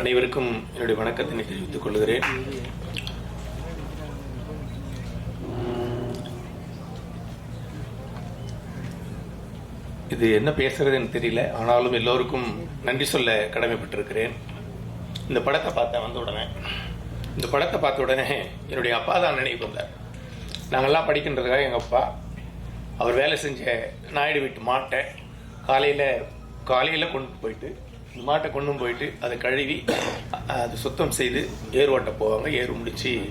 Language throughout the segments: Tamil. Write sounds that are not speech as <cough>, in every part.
அனைவருக்கும் என்னுடைய வணக்கத்தினை தெரிவித்துக் கொள்கிறேன். இது என்ன பேசுறதுன்னு தெரியல. ஆனாலும் எல்லோருக்கும் நன்றி சொல்ல கடமைப்பட்டிருக்கிறேன். இந்த படத்தை பார்த்தேன் வந்த உடனே இந்த படத்தை பார்த்த உடனே என்னுடைய அப்பா தான் நினைவுக்கு வந்தார் நாங்கள்லாம் படிக்கின்றதுக்காக எங்கள் அப்பா அவர் வேலை செஞ்ச நாயுடு வீட்டு மாட்டை காலையில் காலையில் கொண்டு போயிட்டு இந்த மாட்டை கொண்டு போயிட்டு அதை கழுவி அது சுத்தம் செய்து ஏர் ஓட்ட போவாங்க. ஏர் முடிச்சு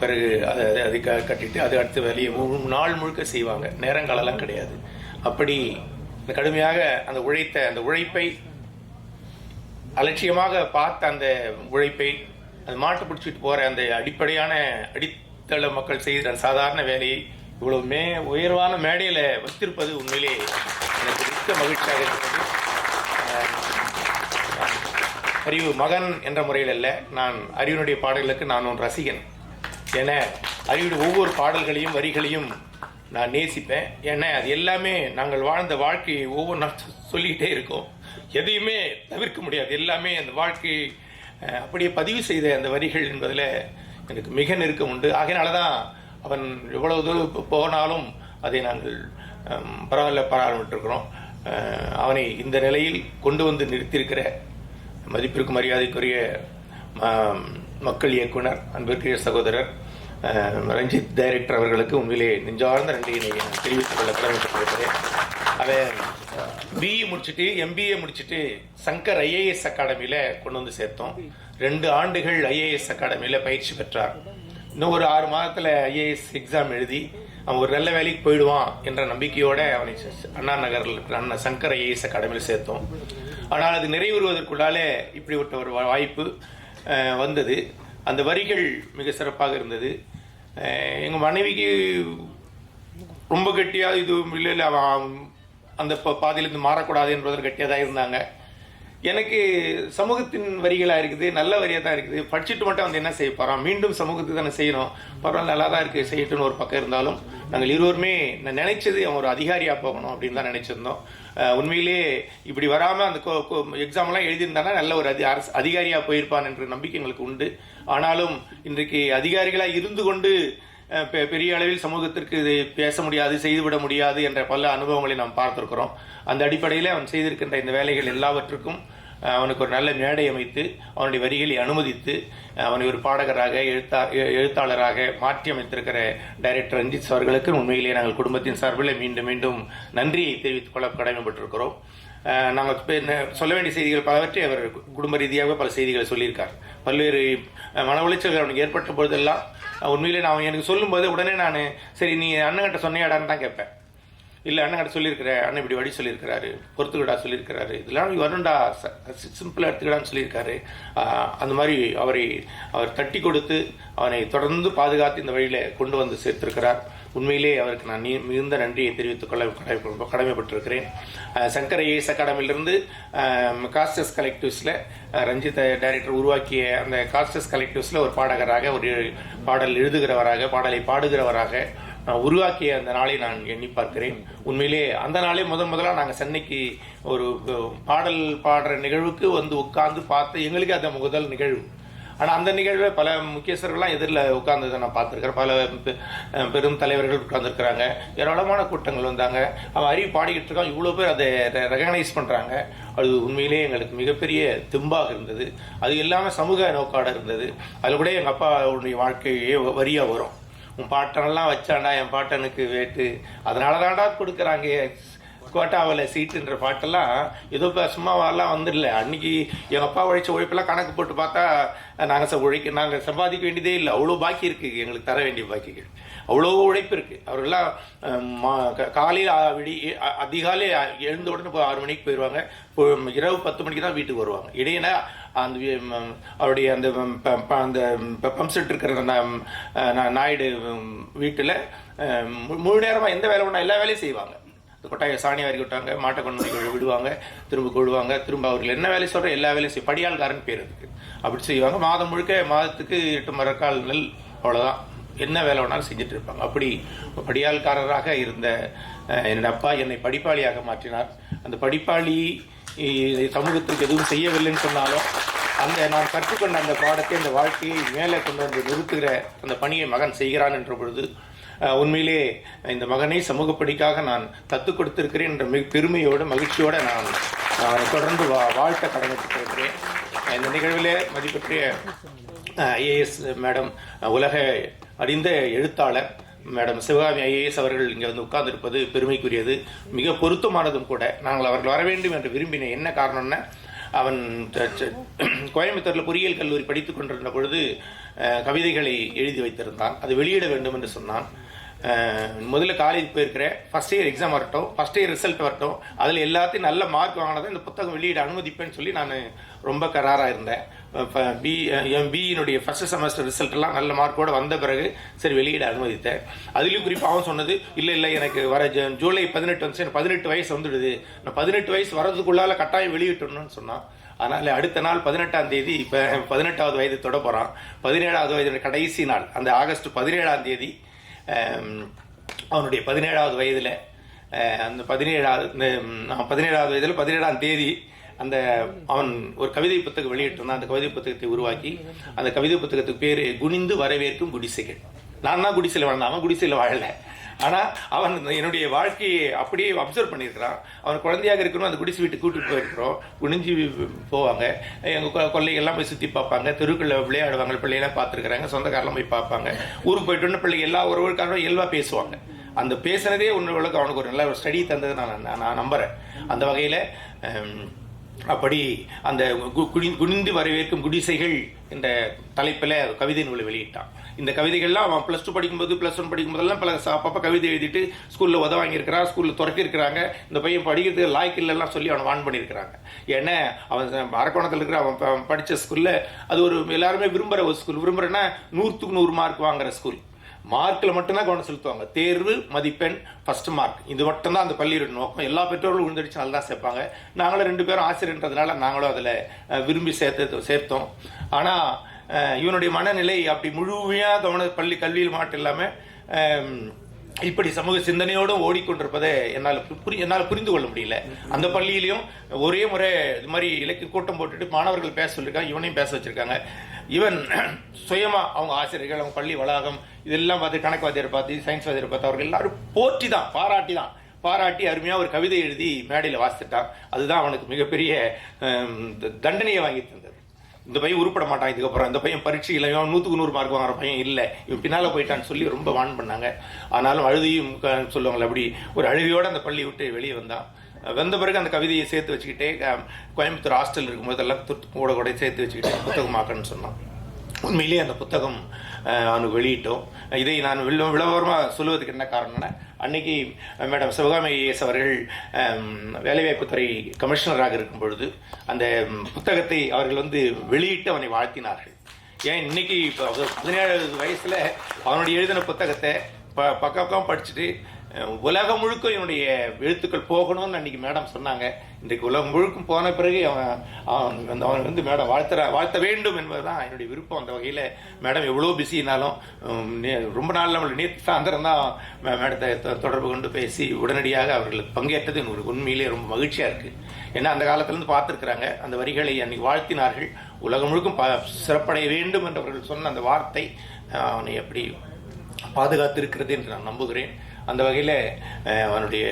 பிறகு அதை அதை- க- கட்டிட்டு அது அடுத்த வேலையை நாள் முழுக்க செய்வாங்க. நேரங்காலெல்லாம் கிடையாது. அப்படி கடுமையாக அந்த உழைத்த அந்த உழைப்பை அலட்சியமாக பார்த்த அந்த உழைப்பை அந்த மாட்டை பிடிச்சிட்டு போற அந்த அடிப்படையான அடித்தள மக்கள் செய்கிற சாதாரண வேலையை இவ்வளவு மே உயர்வான மேடையில வைத்திருப்பது உண்மையிலே எனக்கு மிக்க மகிழ்ச்சியாக இருக்கிறது. அறிவு மகன் என்ற முறையில் அல்ல நான் அறிவினுடைய பாடல்களுக்கு நான் ஒரு ரசிகன். என அறிவுடைய ஒவ்வொரு பாடல்களையும் வரிகளையும் நான் நேசிப்பேன். ஏன்னா அது எல்லாமே நாங்கள் வாழ்ந்த வாழ்க்கையை ஒவ்வொன்றா சொல்லிக்கிட்டே இருக்கோம். எதையுமே தவிர்க்க முடியாது. எல்லாமே அந்த வாழ்க்கையை அப்படியே பதிவு செய்த அந்த வரிகள் என்பதில் எனக்கு மிக நெருக்கம் உண்டு. ஆகையினால தான் அவன் எவ்வளவு தூரம் போனாலும் அதை நாங்கள் பரவாயில்ல பாராட்டிருக்கிறோம் அவனை இந்த நிலையில் கொண்டு வந்து நிறுத்தியிருக்கிற மதிப்பிற்கு மரியாதைக்குரிய ம- மக்கள் இயக்குனர் அன்பிற்குரிய சகோதரர் ரஞ்சித் டைரக்டர் அவர்களுக்கு உண்மையிலே நெஞ்சார்ந்த நன்றியினை நான் தெரிவித்துக் கொள்ள கடமைப்பட்டிருக்கிறேன். அவன் பிஇ முடிச்சுட்டு எம்பிஏ முடிச்சுட்டு சங்கர் ஐஏஎஸ் அகாடமியில் கொண்டு வந்து சேர்த்தோம். ரெண்டு ஆண்டுகள் ஐஏஎஸ் அகாடமியில் பயிற்சி பெற்றார். இன்னும் ஒரு ஆறு மாதத்தில் ஐஏஎஸ் எக்ஸாம் எழுதி அவன் ஒரு நல்ல வேலைக்கு போயிடுவான் என்ற நம்பிக்கையோடு அவனை அண்ணா நகரில் அண்ணா சங்கர் ஐஏஎஸ் அகாடமியில் சேர்த்தோம். ஆனால் அது நிறைவேறுவதற்குள்ளாலே இப்படிப்பட்ட ஒரு வாய்ப்பு வந்தது. அந்த வரிகள் மிக சிறப்பாக இருந்தது. எங்கள் மனைவிக்கு ரொம்ப கெட்டியாக இது இல்லை இல்லை அவன் அந்த ப- பாதையிலிருந்து மாறக்கூடாது என்பதற்கு கெட்டியாக தான் இருந்தாங்க. எனக்கு சமூகத்தின் வரிகளாக இருக்குது நல்ல வரியாக தான் இருக்குது. படிச்சுட்டு மட்டும் வந்து என்ன செய்ய போகிறான் மீண்டும் சமூகத்துக்கு தானே செய்யணும். பரவாயில்ல நல்லா தான் இருக்குது செய்யட்டுன்னு ஒரு பக்கம் இருந்தாலும். நாங்கள் இருவருமே நான் நினைச்சது அவன் ஒரு அதிகாரியாக போகணும் அப்படின்னு தான் நினைச்சிருந்தோம். உண்மையிலேயே உண்மையிலே இப்படி வராமல் அந்த எக்ஸாம்லாம் எழுதியிருந்தானா நல்ல ஒரு அதி அரசு அதிகாரியாக போயிருப்பான் என்ற நம்பிக்கை எங்களுக்கு உண்டு. ஆனாலும் இன்றைக்கு அதிகாரிகளாக இருந்து கொண்டு பெ- பெரிய அளவில் சமூகத்திற்கு இது பேச முடியாது செய்துவிட முடியாது என்ற பல அனுபவங்களை நாம் பார்த்திருக்கிறோம். அந்த அடிப்படையில் அவன் செய்திருக்கின்ற இந்த வேலைகள் எல்லாவற்றுக்கும் அவனுக்கு ஒரு நல்ல மேடை அமைத்து அவனுடைய வரிகளை அனுமதித்து அவனை ஒரு பாடகராக எழுத்தா எ- எழுத்தாளராக மாற்றி அமைத்திருக்கிற டைரக்டர் ரஞ்சித் அவர்களுக்கு உண்மையிலேயே நாங்கள் குடும்பத்தின் சார்பில் மீண்டும் மீண்டும் நன்றியை தெரிவித்துக் கொள்ள கடமைப்பட்டிருக்கிறோம். நாங்கள் சொல்ல வேண்டிய செய்திகள் பலவற்றை அவர் குடும்ப ரீதியாக பல செய்திகளை சொல்லியிருக்கார். பல்வேறு மன உளைச்சல்கள் அவனுக்கு ஏற்பட்ட பொழுதெல்லாம் உண்மையிலே நான் எனக்கு சொல்லும்போது உடனே நான் சரி நீ அண்ணன்கிட்ட சொன்னியாடான்னு தான் கேட்பேன். இல்லை அண்ணன்கிட்ட சொல்லியிருக்கிற அண்ணன் இப்படி வழி சொல்லியிருக்கிறாரு. பொறுத்துக்கடா சொல்லியிருக்கிறாரு. இதெல்லாம் வரண்டா சிம்பிளாக எடுத்துக்கடான்னு சொல்லியிருக்காரு. அந்த மாதிரி அவரை அவர் தட்டி கொடுத்து அவனை தொடர்ந்து பாதுகாத்து இந்த வழியில் கொண்டு வந்து சேர்த்திருக்கிறார். உண்மையிலே அவருக்கு நான் நீ- மிகுந்த நன்றியை தெரிவித்துக் கொள்ள கடமைப்பட்டிருக்கிறேன். சங்கர் ஐஏஎஸ் அகாடமியிலிருந்து காஸ்டஸ் கலெக்டிவ்ஸில் ரஞ்சித் டைரக்டர் உருவாக்கிய அந்த காஸ்டஸ் கலெக்டிவ்ஸில் ஒரு பாடகராக ஒரு பாடல் எழுதுகிறவராக பாடலை பாடுகிறவராக நான் உருவாக்கிய அந்த நாளை நான் எண்ணி பார்க்கிறேன். உண்மையிலே அந்த நாளே முதன் முதலாக நாங்கள் சென்னைக்கு ஒரு பாடல் பாடுற நிகழ்வுக்கு வந்து உட்கார்ந்து பார்த்து எங்களுக்கு அது முதல் நிகழ்வு. ஆனால் அந்த நிகழ்வை பல முக்கியஸ்தர்கள்லாம் எதிரில் உட்கார்ந்ததை நான் பார்த்துருக்கிறேன். பல பெ- பெரும் தலைவர்கள் உட்கார்ந்துருக்குறாங்க. ஏராளமான கூட்டங்கள் வந்தாங்க. அவன் அறிவு பாடிக்கிட்டு இருக்கான். இவ்வளோ பேர் அதை ரெகனைஸ் பண்ணுறாங்க அது உண்மையிலே எங்களுக்கு மிகப்பெரிய திம்பாக இருந்தது. அது இல்லாமல் சமூக நோக்காட இருந்தது. அதில் கூட எங்கள் அப்பாவுடைய வாழ்க்கையே வரியாக வரும். உன் பாட்டனெல்லாம் வச்சாண்டா என் பாட்டனுக்கு வேட்டு. அதனால தான்டா கொடுக்குறாங்க. கோட்டாவில் சீட்டுன்ற பாட்டெல்லாம் ஏதோ இப்போ சும்மாவெல்லாம் வந்துடல. அன்னைக்கு எங்கள் அப்பா உழைச்ச உழைப்பெல்லாம் கணக்கு போட்டு பார்த்தா நாங்கள் ச உழைக்க நாங்கள் சம்பாதிக்க வேண்டியதே இல்லை. அவ்வளோ பாக்கி இருக்குது எங்களுக்கு தர வேண்டிய பாக்கிகள். அவ்வளோ உழைப்பு இருக்குது அவரெல்லாம் மா- காலையில் விடி அதிகாலை எழுந்த உடனே ஆறு மணிக்கு போயிடுவாங்க இரவு பத்து மணிக்கு தான் வீட்டுக்கு வருவாங்க. இடையில அந்த அவருடைய அந்த ப- ப- அந்த பம்ப் செட் இருக்கிற அந்த நாயுடு வீட்டில் முழு நேரமாக எந்த வேலை ஒன்றா எல்லா வேலையும் செய்வாங்க. கொட்டாயை சாணி வாரி விட்டாங்க மாட்டை கொண்டு போய் விடுவாங்க திரும்ப கொள்வாங்க. திரும்ப அவர்கள் என்ன வேலை சொல்கிற எல்லா வேலையும் செய்ய படியாள்காரன் பேர் இருக்கு அப்படி செய்வாங்க. மாதம் முழுக்க மாதத்துக்கு எட்டு மரக்கால் நெல் அவ்வளோதான் என்ன வேலை வேணாலும் செஞ்சுட்டு இருப்பாங்க. அப்படி படியாள்காரராக இருந்த என்னோட அப்பா என்னை படிப்பாளியாக மாற்றினார். அந்த படிப்பாளி சமூகத்திற்கு எதுவும் செய்யவில்லைன்னு சொன்னாலும் அந்த நான் கற்றுக்கொண்ட அந்த பாடத்தை அந்த வாழ்க்கையை மேலே கொண்டு வந்து நிறுத்துகிற அந்த பணியை மகன் செய்கிறான் என்ற பொழுது உண்மையிலேயே உண்மையிலே இந்த மகனை சமூக நான் தத்து கொடுத்திருக்கிறேன் என்ற மிக பெருமையோடு மகிழ்ச்சியோடு நான் தொடர்ந்து வா வாழ்த்த கடமைப்பட்டிருக்கிறேன் இந்த நிகழ்விலே மதிப்பெற்றிய ஐஏஎஸ் மேடம் உலக அறிந்த எழுத்தாளர் மேடம் சிவகாமி ஐஏஎஸ் அவர்கள் இங்கே வந்து உட்கார்ந்திருப்பது பெருமைக்குரியது. மிக பொருத்தமானதும் கூட நாங்கள் அவர்கள் வர வேண்டும் என்று விரும்பினேன் என்ன காரணம்னா அவன் கோயம்புத்தூரில் பொறியியல் கல்லூரி படித்துக் கொண்டிருந்த பொழுது கவிதைகளை எழுதி வைத்திருந்தான். அது வெளியிட வேண்டும் என்று சொன்னான். முதல்ல காலேஜ் போயிருக்கிற ஃபர்ஸ்ட் இயர் எக்ஸாம் வரட்டும். ஃபஸ்ட் இயர் ரிசல்ட் வரட்டும். அதில் எல்லாத்தையும் நல்ல மார்க் வாங்கினதை இந்த புத்தகம் வெளியிட அனுமதிப்பேன்னு சொல்லி நான் ரொம்ப கராராக இருந்தேன். பி என் பியினுடைய ஃபஸ்ட் செமஸ்டர் ரிசல்ட்லாம் நல்ல மார்க்கோட வந்த பிறகு சரி வெளியிட அனுமதித்தேன். அதுலேயும் குறிப்பாக அவன் சொன்னது இல்லை இல்லை எனக்கு வர ஜ- ஜூலை பதினெட்டு வந்து எனக்கு பதினெட்டு வயசு வந்துடுது. நான் பதினெட்டு வயசு வர்றதுக்குள்ளால கட்டாயம் வெளியிட்டணும்னு சொன்னான். அதனால் அடுத்த நாள் பதினெட்டாம் தேதி இப்போ பதினெட்டாவது வயது தொட போகிறான் பதினேழாவது வயது கடைசி நாள் அந்த ஆகஸ்ட் பதினேழாம் தேதி அவனுடைய பதினேழாவது வயதில் அந்த பதினேழாவது இந்த, பதினேழாவது வயதில் பதினேழாம் தேதி அந்த அவன் ஒரு கவிதை புத்தகம் வெளியிட்டிருந்தான். அந்த கவிதை புத்தகத்தை உருவாக்கி அந்த கவிதை புத்தகத்துக்கு பேர் குனிந்து வரவேற்கும் குடிசைகள். நான் தான் குடிசையில் வாழ்ந்தான். அவன் குடிசையில் வாழலை. ஆனால் அவன் என்னுடைய வாழ்க்கையை அப்படியே அப்சர்வ் பண்ணியிருக்கிறான். அவன் குழந்தையாக இருக்கணும் அந்த குடிசை வீட்டுக்கு கூட்டிட்டு போயிருக்கிறோம். குனிஞ்சு போவாங்க. எங்கள் கொள்ளைகள்லாம் போய் சுற்றி பார்ப்பாங்க. தெருக்குள்ள விளையாடுவாங்க பிள்ளைகளாம் பார்த்துருக்குறாங்க. சொந்தக்காரெல்லாம் போய் பார்ப்பாங்க. ஊருக்கு போயிட்டு பிள்ளைங்க எல்லா உறவுக்காரரும் இயல்பாக பேசுவாங்க. அந்த பேசுனதே உன்னோட அவனுக்கு ஒரு நல்ல ஒரு ஸ்டடி தந்தது நான் நான் நான் நம்புகிறேன் அந்த வகையில் அப்படி அந்த கு- குனி- குனிந்து வரவேற்கும் குடிசைகள் என்ற தலைப்பில் கவிதை நூலை வெளியிட்டான். இந்த கவிதைகள்லாம் அவன் ப்ளஸ் டூ படிக்கும்போது ப்ளஸ் ஒன் படிக்கும்போதெல்லாம் பல ச- அப்பப்போ கவிதை எழுதிட்டு ஸ்கூலில் உத வாங்கியிருக்கிறான் ஸ்கூலில் துரத்திருக்கிறாங்க இந்த பையன் படிக்கிறதுக்கு லாய்க்கு இல்லைலாம் சொல்லி அவனை வான் பண்ணியிருக்கிறாங்க. ஏன்னா அவன் அரக்கோணத்தில் இருக்கிற அவன் ப- அவன் படித்த ஸ்கூலில் அது ஒரு எல்லாருமே விரும்புகிற ஒரு ஸ்கூல் விரும்புகிறேன்னா நூற்றுக்கு நூறு மார்க் வாங்குற ஸ்கூல் மார்க்கில் மட்டும்தான் கவனம் செலுத்துவாங்க. தேர்வு மதிப்பெண் ஃபர்ஸ்ட் மார்க் இது மட்டும்தான் அந்த பள்ளியோட நோக்கம். எல்லா பெற்றோர்களும் விழுந்தடிச்சு நல்லா சேர்ப்பாங்க. நாங்களும் ரெண்டு பேரும் ஆசிரியர்ன்றதுனால நாங்களும் அதில் விரும்பி சேர்த்து சேர்த்தோம். ஆனால் இவனுடைய மனநிலை அப்படி முழுமையாக கவன பள்ளி கல்வியில் மட்டும் இல்லாமல் இப்படி சமூக சிந்தனையோடும் ஓடிக்கொண்டிருப்பதை என்னால் புரி என்னால் புரிந்து கொள்ள முடியல. அந்த பள்ளியிலையும் ஒரே முறை இது மாதிரி இலக்கிய கூட்டம் போட்டுட்டு மாணவர்கள் பேச சொல்லியிருக்காங்க இவனையும் பேச வச்சிருக்காங்க. ஈவன் <clears throat> சுயமா அவங்க ஆசிரியர்கள் அவங்க பள்ளி வளாகம் இதெல்லாம் பார்த்து கணக்கு வாத்தியார் பார்த்து சயின்ஸ் வாத்தியார் பார்த்து அவர்கள் எல்லாரும் போற்றி தான் பாராட்டி தான் பாராட்டி அருமையாக ஒரு கவிதை எழுதி மேடையில் வாசித்துட்டான் அதுதான் அவனுக்கு மிகப்பெரிய தண்டனையை வாங்கி தந்தது. இந்த பையன் உருப்பட மாட்டான் இதுக்கப்புறம். இந்த பையன் பரீட்சையில் இவன் நூற்றுக்கு நூறு மார்க் வாங்குற பையன் இல்லை. இவன் பின்னால் போயிட்டான்னு சொல்லி ரொம்ப வான் பண்ணாங்க. ஆனாலும் அழுதியும் சொல்லுவாங்களே அப்படி ஒரு அழுவியோடு அந்த பள்ளி விட்டு வெளியே வந்தான். வந்த பிறகு அந்த கவிதையை சேர்த்து வச்சுக்கிட்டே கோயம்புத்தூர் ஹாஸ்டல் இருக்கும்போதெல்லாம் துட்டு கூட கூட சேர்த்து வச்சுக்கிட்டே புத்தகமாக்கன்னு சொன்னான் உண்மையிலேயே அந்த புத்தகம் அஹ், அவனுக்கு வெளியிட்டோம். இதை நான் விள விளம்பரமாக சொல்லுவதுக்கு என்ன காரணம்னா அன்னைக்கு மேடம் சிவகாமி ஐஏஎஸ் அவர்கள் வேலைவாய்ப்புத்துறை கமிஷனராக இருக்கும் பொழுது அந்த புத்தகத்தை அவர்கள் வந்து வெளியிட்டு அவனை வாழ்த்தினார்கள். ஏன் இன்னைக்கு இப்போ பதினேழு வயசில் அவனுடைய எழுதின புத்தகத்தை ப பக்கம் படிச்சுட்டு உலகம் முழுக்க என்னுடைய எழுத்துக்கள் போகணும்னு அன்னைக்கு மேடம் சொன்னாங்க. இன்றைக்கு உலகம் முழுக்கும் போன பிறகு அவன் அவன் அவன் வந்து மேடம் வாழ்த்துற வாழ்த்த வேண்டும் என்பதுதான் என்னுடைய விருப்பம். அந்த வகையில் மேடம் எவ்வளோ பிஸினாலும் நே- ரொம்ப நாள் நம்மளை நேற்று சாயந்தரம் தான் மேடத்தை தொ- தொடர்பு கொண்டு பேசி உடனடியாக அவர்கள் பங்கேற்றது எனக்கு உண்மையிலே ரொம்ப மகிழ்ச்சியாக இருக்குது ஏன்னா அந்த காலத்திலேருந்து பார்த்துருக்குறாங்க. அந்த வரிகளை அன்னைக்கு வாழ்த்தினார்கள். உலகம் முழுக்கும் ப சிறப்படைய வேண்டும் என்று அவர்கள் சொன்ன அந்த வார்த்தை அவனை எப்படி பாதுகாத்திருக்கிறது என்று நான் நம்புகிறேன். அந்த வகையில் அவனுடைய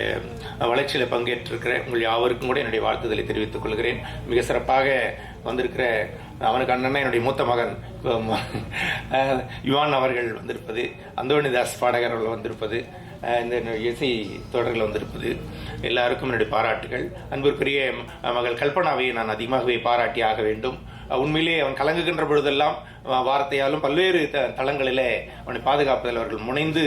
வளர்ச்சியில் பங்கேற்றிருக்கிற உங்கள் யாவருக்கும் கூட என்னுடைய வாழ்த்துதலை தெரிவித்துக் கொள்கிறேன். மிக சிறப்பாக வந்திருக்கிற அவனுக்கு அண்ணன் என்னுடைய மூத்த மகன். யுவான் அவர்கள் வந்திருப்பது அந்தோணிதாஸ் பாடகர் அவர்கள் வந்திருப்பது இந்த இசை தொடர்கள் வந்திருப்பது எல்லாருக்கும் என்னுடைய பாராட்டுகள். அன்பிற்குரிய மகள் கல்பனாவை நான் அதிகமாகவே பாராட்டி ஆக வேண்டும். உண்மையிலே அவன் கலங்குகின்ற பொழுதெல்லாம் வார்த்தையாலும் பல்வேறு த தளங்களிலே அவனை பாதுகாப்பதில் அவர்கள் முனைந்து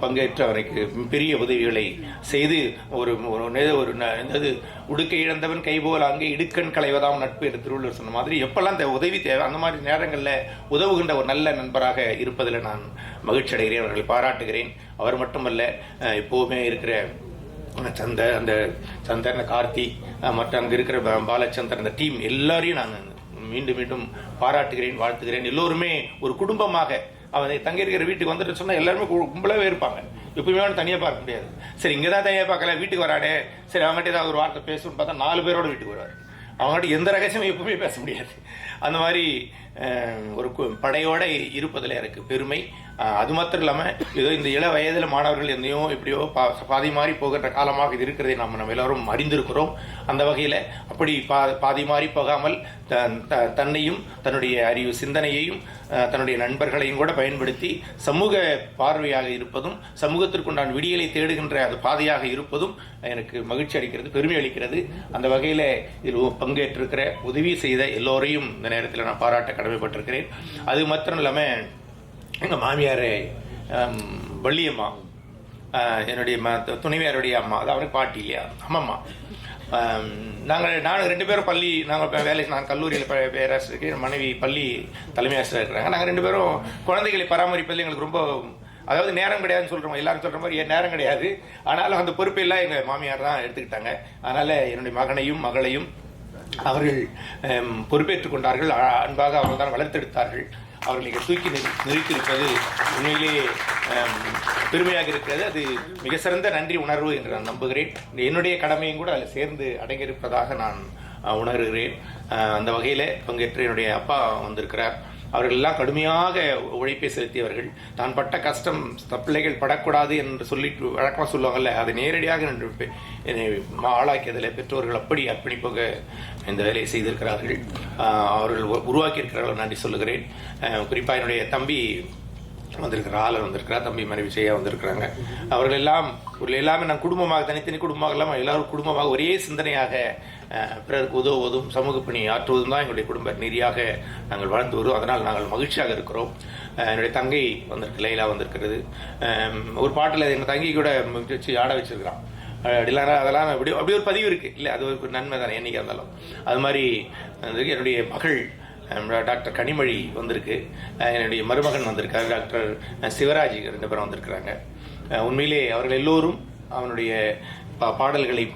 பங்கேற்று அவனுக்கு பெரிய உதவிகளை செய்து ஒரு ஒரு நெ- உடுக்கை இழந்தவன் கைபோல் அங்கே இடுக்கண் களைவதாம் நட்பு என்று திருவள்ளுவர் சொன்ன மாதிரி எப்பெல்லாம் தே- உதவி தேவை அந்த மாதிரி நேரங்களில் உதவுகின்ற ஒரு நல்ல நண்பராக இருப்பதில் நான் மகிழ்ச்சி அடைகிறேன் அவர்களை பாராட்டுகிறேன். அவர் மட்டுமல்ல எப்போவுமே இருக்கிற சந்த அந்த சந்தர் அந்த கார்த்தி மற்ற அங்கே இருக்கிற பாலச்சந்தர் அந்த டீம் எல்லாரையும் நான் மீண்டும் மீண்டும் பாராட்டுகிறேன் வாழ்த்துகிறேன். எல்லோருமே ஒரு குடும்பமாக அவனை தங்கியிருக்கிற வீட்டுக்கு வந்துட்டு சொன்னால் எல்லாருமே கும்பலாகவே இருப்பாங்க. எப்பவுமே அவனை தனியாக பார்க்க முடியாது. சரி இங்கே தான் தனியாக பார்க்கல வீட்டுக்கு வராடே. சரி அவங்ககிட்ட ஏதாவது ஒரு வார்த்தை பேசணும்னு பார்த்தா நாலு பேரோட வீட்டுக்கு வருவார். அவங்ககிட்ட எந்த ரகசியமும் எப்பவுமே பேச முடியாது. அந்த மாதிரி ஒரு கு- படையோட இருப்பதில் எனக்கு பெருமை. அது மாத்திரம் இல்லாமல் ஏதோ இந்த இள வயதில் மாணவர்கள் எந்தையோ எப்படியோ பா பாதி மாறி போகின்ற காலமாக இது இருக்கிறதை நாம் நம்ம எல்லாரும் அறிந்திருக்கிறோம். அந்த வகையில் அப்படி பா பாதி மாறி போகாமல் தன் த- தன்னையும் தன்னுடைய அறிவு சிந்தனையையும் தன்னுடைய நண்பர்களையும் கூட பயன்படுத்தி சமூக பார்வையாக இருப்பதும் சமூகத்திற்குண்டான விடியலை தேடுகின்ற அது பாதையாக இருப்பதும் எனக்கு மகிழ்ச்சி அளிக்கிறது பெருமை அளிக்கிறது. அந்த வகையில் இதில் பங்கேற்றிருக்கிற உதவி செய்த எல்லோரையும் இந்த நேரத்தில் நான் பாராட்ட கடமைப்பட்டிருக்கிறேன். அது மாத்திரம் இல்லாமல் எங்கள் மாமியார் வள்ளியம்மா என்னுடைய ம துணைவியாருடைய அம்மா அது அவருக்கு பாட்டி இல்லையா? அம்மம்மா. நாங்கள் நாங்கள் ரெண்டு பேரும் பள்ளி நாங்கள் வேலை நான் கல்லூரியில் ப- பேராசிரியருக்கு என் மனைவி பள்ளி தலைமை ஆசிரியர் இருக்கிறாங்க. நாங்கள் ரெண்டு பேரும் குழந்தைகளை பராமரிப்பதில் எங்களுக்கு ரொம்ப அதாவது நேரம் கிடையாதுன்னு சொல்கிறோம் எல்லாரும் சொல்கிற மாதிரி நேரம் கிடையாது. ஆனாலும் அந்த பொறுப்பெல்லாம் எங்கள் மாமியார் தான் எடுத்துக்கிட்டாங்க. அதனால் என்னுடைய மகனையும் மகளையும் அவர்கள் பொறுப்பேற்றுக் கொண்டார்கள். அன்பாக அவர்கள் தான் வளர்த்தெடுத்தார்கள். அவர்களை இங்கே தூக்கி நிறு- நிறுத்தியிருப்பது உண்மையிலேயே பெருமையாக இருக்கிறது. அது மிக சிறந்த நன்றி உணர்வு என்று நான் நம்புகிறேன். என்னுடைய கடமையும் கூட அதில் சேர்ந்து அடங்கியிருப்பதாக நான் உணர்கிறேன். அந்த வகையில் பங்கேற்று என்னுடைய அப்பா வந்திருக்கிறார். அவர்கள் எல்லாம் கடுமையாக உழைப்பை செலுத்தியவர்கள். தான் பட்ட கஷ்டம் த- பிள்ளைகள் படக்கூடாது என்று சொல்லிட்டு வழக்கமாக சொல்லுவாங்கல்ல அதை நேரடியாக நின்று என்னை மா- ஆளாக்கியதில் பெற்றோர்கள் அப்படி அர்ப்பணிப்பாக இந்த வேலையை செய்திருக்கிறார்கள். அவர்கள் உருவாக்கியிருக்கிறார்கள். நன்றி சொல்லுகிறேன். குறிப்பாக என்னுடைய தம்பி வந்திருக்கிற ஆளர் வந்திருக்கிறார் தம்பி மனைவி செய்யா வந்திருக்கிறாங்க. அவர்கள் எல்லாம் ஒரு எல்லாமே நான் குடும்பமாக தனித்தனி குடும்பமாக இல்லாமல் எல்லாரும் குடும்பமாக ஒரே சிந்தனையாக பிறருக்கு உதவுவதும் சமூக பணி ஆற்றுவதும் தான் எங்களுடைய குடும்ப நெறியாக நாங்கள் வாழ்ந்து வருவோம். அதனால் நாங்கள் மகிழ்ச்சியாக இருக்கிறோம். என்னுடைய தங்கை வந்திருக்கு லைலா வந்திருக்கிறது. ஒரு பாட்டில் எங்கள் தங்கி கூட வச்சு ஆட வச்சிருக்கிறான். அப்படிலாம் அதெல்லாம் அப்படி அப்படி ஒரு பதிவு இருக்குது இல்லை அது ஒரு நன்மை தானே என்னைக்கா இருந்தாலும். அது மாதிரி வந்து என்னுடைய மகள் டாக்டர் கனிமொழி வந்திருக்கு. என்னுடைய மருமகன் வந்திருக்காரு டாக்டர் சிவராஜ் ரெண்டு பேரும் வந்திருக்கிறாங்க. உண்மையிலே அவர்கள் எல்லோரும் அவனுடைய பா- பாடல்களை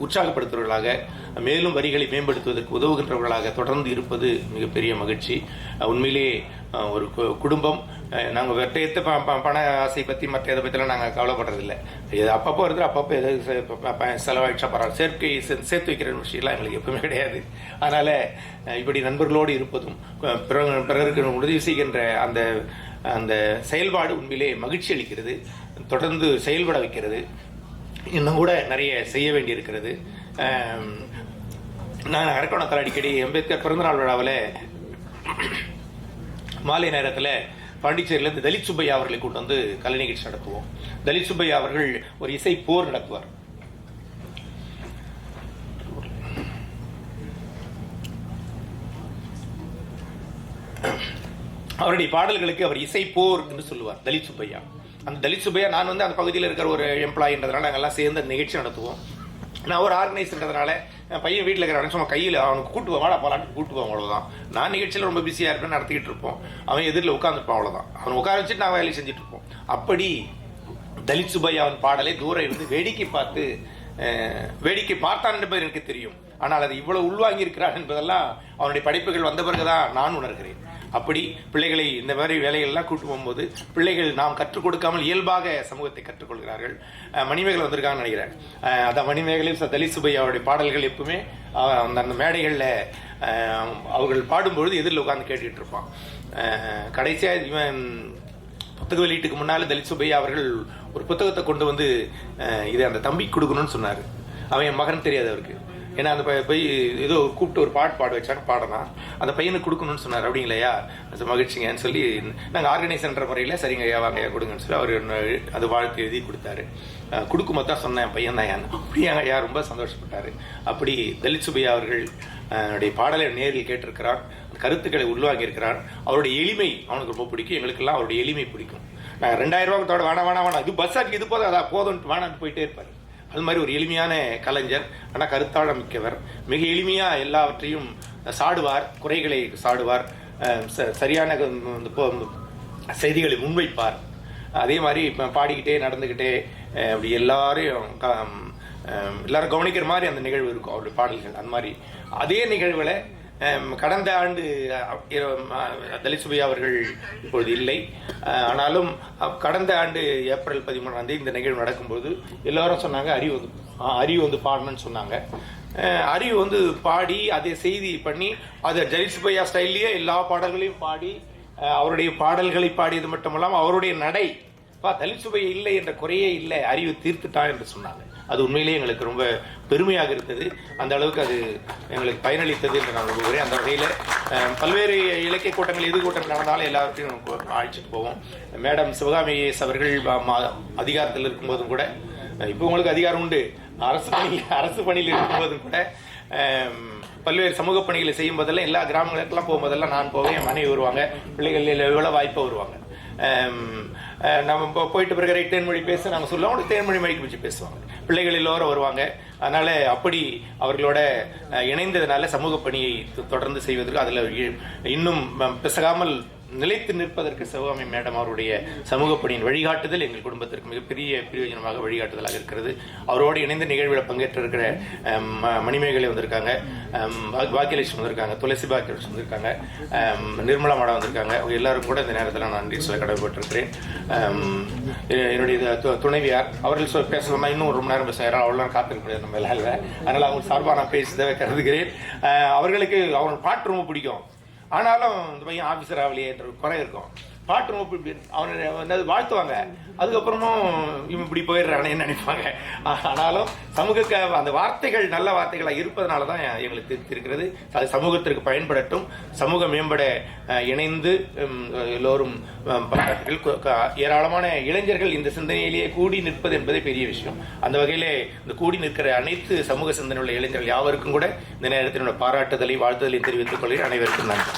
ம், மேலும் வரிகளை மேம்படுத்துவதற்கு உதவுகின்றவர்களாக தொடர்ந்து இருப்பது மிகப்பெரிய மகிழ்ச்சி. உண்மையிலேயே ஒரு கு- குடும்பம் நாங்கள் வெட்டையத்த ப ப- பண ஆசை பற்றி மற்ற இதை பற்றிலாம் நாங்கள் கவலைப்படுறதில்லை. இது அப்பப்போ வருது அப்பப்போ எதாவது செ- செலவாயிடுச்சா பரவாயில்ல. சேர்க்கை சேர்த்து வைக்கிற விஷயம்லாம் எங்களுக்கு எப்பவுமே கிடையாது. அதனால் இப்படி நண்பர்களோடு இருப்பதும் பிறகு பிறருக்கு உதவி செய்கின்ற அந்த அந்த செயல்பாடு உண்மையிலே மகிழ்ச்சி அளிக்கிறது தொடர்ந்து செயல்பட வைக்கிறது. இன்னும் கூட நிறைய செய்ய வேண்டியிருக்கிறது. நான் அரக்கோணத்தில் அடிக்கடி அம்பேத்கர் பிறந்தநாள் விழாவில் மாலை நேரத்தில் பாண்டிச்சேரியிலேருந்து தலித் சுப்பையா அவர்களை கூட்டு வந்து கலை நிகழ்ச்சி நடத்துவோம். தலித் சுப்பையா அவர்கள் ஒரு இசை போர் நடத்துவார். அவருடைய பாடல்களுக்கு அவர் இசை போர் என்று சொல்லுவார் தலித் சுப்பையா. அந்த தலித் சுபையா நான் வந்து அந்த பகுதியில் இருக்கிற ஒரு எம்ப்ளாயின்றதுனால நாங்கள் எல்லாம் சேர்ந்து நிகழ்ச்சி நடத்துவோம். நான் ஒரு ஆர்கனைஸ்ன்றதுனால பையன் வீட்டில் இருக்கிற சும்மா கையில் அவனுக்கு கூட்டு வாடா போலான்னு கூட்டு போவான் அவ்வளோதான் நான் நிகழ்ச்சியில் ரொம்ப பிஸியாக இருப்பேன் நடத்திக்கிட்டு இருப்போம். அவன் எதிரில் உட்காந்துருப்பான் அவ்வளோதான் அவன் உட்கார வச்சுட்டு நான் வேலையை செஞ்சுட்டு இருப்போம். அப்படி தலித் சுப்பையாவின் பாடலை தூரம் இருந்து வேடிக்கை பார்த்து வேடிக்கை பார்த்தான் என்பது எனக்கு தெரியும். ஆனால் அது இவ்வளவு உள்வாங்கி இருக்கிறான் என்பதெல்லாம் அவனுடைய படைப்புகள் வந்த பிறகுதான் நான் உணர்கிறேன். அப்படி பிள்ளைகளை இந்த மாதிரி வேலைகள்லாம் கூட்டு போகும்போது பிள்ளைகள் நாம் கற்றுக் கொடுக்காமல் இயல்பாக சமூகத்தை கற்றுக்கொள்கிறார்கள். மணிமேகலை வந்திருக்காங்கன்னு நினைக்கிறேன். அந்த அதான் மணிமேகலையும் ச- தலித் சுப்பையாவுடைய பாடல்கள் எப்பவுமே அந்த அந்த மேடைகளில் அவர்கள் பாடும்பொழுது எதிரில் உட்காந்து கேட்டுக்கிட்டு இருப்பான். கடைசியாக இவன் புத்தக வெளியீட்டுக்கு முன்னால் தலித் சுப்பையா அவர்கள் ஒரு புத்தகத்தை கொண்டு வந்து இதை அந்த தம்பிக்கு கொடுக்கணும்னு சொன்னார். அவன் என் மகன் தெரியாது அவருக்கு. ஏன்னா அந்த போய் ஏதோ கூப்பிட்டு ஒரு பாட்டு பாட வச்சாங்க பாடலாம் அந்த பையனுக்கு கொடுக்கணும்னு சொன்னார். அப்படிங்களையா அது மகிழ்ச்சிங்கன்னு சொல்லி நாங்கள் ஆர்கனைசர்ன்ற முறையில் சரிங்க ஐயா வாங்க ஐயா கொடுங்கன்னு சொல்லி அவர் அது வாழ்த்து எழுதி கொடுத்தாரு. கொடுக்கும்போது தான் சொன்னேன் பையன் தான் அப்படியா ஐயா ரொம்ப சந்தோஷப்பட்டார். அப்படி தலித் சுபையா அவர்கள் அஹ், அவருடைய பாடலை நேரில் கேட்டிருக்கிறார். கருத்துக்களை உள்வாங்கியிருக்கிறார். அவருடைய எளிமை அவனுக்கு ரொம்ப பிடிக்கும். எங்களுக்கெல்லாம் அவருடைய எளிமை பிடிக்கும். நான் ரெண்டாயிரம் ரூபாய்க்கு வேணா வேணாம் வேணாம் இது பஸ் ஆக்கி இது போதும் அதான் போதும்ட்டு வேணான்னு போயிட்டே இருப்பார். அது மாதிரி ஒரு எளிமையான கலைஞர் ஆனால் கருத்தாழ மிக்கவர் மிக எளிமையாக எல்லாவற்றையும் சாடுவார் குறைகளை சாடுவார் ச- சரியான செய்திகளை முன்வைப்பார். அதே மாதிரி இப்போ பாடிக்கிட்டே நடந்துக்கிட்டே அப்படி எல்லாரையும் க- எல்லாரும் கவனிக்கிற மாதிரி அந்த நிகழ்வு இருக்கும் அவருடைய பாடல்கள். அந்த மாதிரி அதே நிகழ்வில் கடந்த ஆண்டு தலித் சுபையா அவர்கள் இப்பொழுது இல்லை. ஆனாலும் கடந்த ஆண்டு ஏப்ரல் பதிமூணாம் தேதி இந்த நிகழ்வு நடக்கும்போது எல்லாரும் சொன்னாங்க அறிவு வந்து அறிவு வந்து பாடணும்னு சொன்னாங்க. அறிவு வந்து பாடி அதை செய்தி பண்ணி அதை ஜெயிஸ் சுபையா ஸ்டைல்லையே எல்லா பாடல்களையும் பாடி அவருடைய பாடல்களை பாடியது மட்டுமல்லாமல் அவருடைய நடை பா தலித் சுவை இல்லை என்ற குறையே இல்லை அறிவு தீர்த்துட்டான் என்று சொன்னாங்க. அது உண்மையிலேயே எங்களுக்கு ரொம்ப பெருமையாக இருந்தது. அந்த அளவுக்கு அது எங்களுக்கு பயனளித்தது என்று நான் நம்புகிறேன். அந்த வகையில் பல்வேறு இலக்கிய கூட்டங்கள் எது கூட்டங்கள் நடந்தாலும் எல்லாத்தையும் நம்ம அழைச்சிட்டு போவோம். மேடம் சிவகாமி அவர்கள் அதிகாரத்தில் இருக்கும்போதும் கூட இப்போ உங்களுக்கு அதிகாரம் உண்டு. அரசு பணியில் அரசு பணியில் இருக்கும்போதும் கூட பல்வேறு சமூக பணிகளை செய்யும் போதெல்லாம் எல்லா கிராமங்களுக்கெல்லாம் போகும்போதெல்லாம் நான் போவேன் என் மனைவி வருவாங்க. பிள்ளைகள் எவ்வளோ வாய்ப்பாக வருவாங்க. நம்ம போயிட்டு பிறகு ரைட் தேன்மொழி பேச நாங்கள் சொல்லுவோம். அவங்க தேன்மொழி மொழிக்கு வச்சு பேசுவாங்க. பிள்ளைகள் எல்லோரும் வருவாங்க. அதனால அப்படி அவர்களோட இணைந்ததுனால சமூக பணியை தொடர்ந்து செய்வதற்கு அதில் இன்னும் பிசகாமல் நிலைத்து நிற்பதற்கு சிவகாமி மேடம் அவருடைய சமூக பணியின் வழிகாட்டுதல் எங்கள் குடும்பத்திற்கு மிகப்பெரிய பிரயோஜனமாக வழிகாட்டுதலாக இருக்கிறது. அவரோடு இணைந்து நிகழ்வில் பங்கேற்று இருக்கிற ம- மணிமேகலை வந்திருக்காங்க பாக்கியலட்சுமி வந்திருக்காங்க துளசி பாக்கியலட்சுமி வந்திருக்காங்க நிர்மலா மேடம் வந்திருக்காங்க. அவங்க எல்லாரும் கூட இந்த நேரத்தில் நான் நன்றி சொல்ல கடமைப்பட்டிருக்கிறேன். என்னுடைய து- துணைவியார் அவர்கள் சொல் பேசணும்னா இன்னும் ஒரு ரொம்ப நேரம் பேச அவ்வளோ காத்திருக்க முடியாது நம்ம எல்லாம் இல்லை அதனால் அவங்க சார்பாக நான் தேவை கருதுகிறேன் அவர்களுக்கு அவங்க பாட்டு ரொம்ப பிடிக்கும். ஆனாலும் இந்த பையன் ஆஃபீஸர் ஆகலையே என்ற குறை இருக்கும். பாட்டு ரொம்ப பிடி- அவனை என்னது வாழ்த்துவாங்க. அதுக்கப்புறமும் இவன் இப்படி போயிடுறானேன்னு நினைப்பாங்க. ஆனாலும் சமூக அந்த வார்த்தைகள் நல்ல வார்த்தைகளாக இருப்பதனால தான் எங்களுக்கு இருக்கிறது. அது சமூகத்திற்கு பயன்படட்டும். சமூகம் மேம்பட இணைந்து எல்லோரும் ஏராளமான இளைஞர்கள் இந்த சிந்தனையிலேயே கூடி நிற்பது என்பதே பெரிய விஷயம். அந்த வகையிலே இந்த கூடி நிற்கிற அனைத்து சமூக சிந்தனை உள்ள இளைஞர்கள் யாவருக்கும் கூட இந்த நேரத்தினோட பாராட்டுதலை வாழ்த்துதலை தெரிவித்துக் கொள்கிறேன். அனைவருக்கும் நன்றி.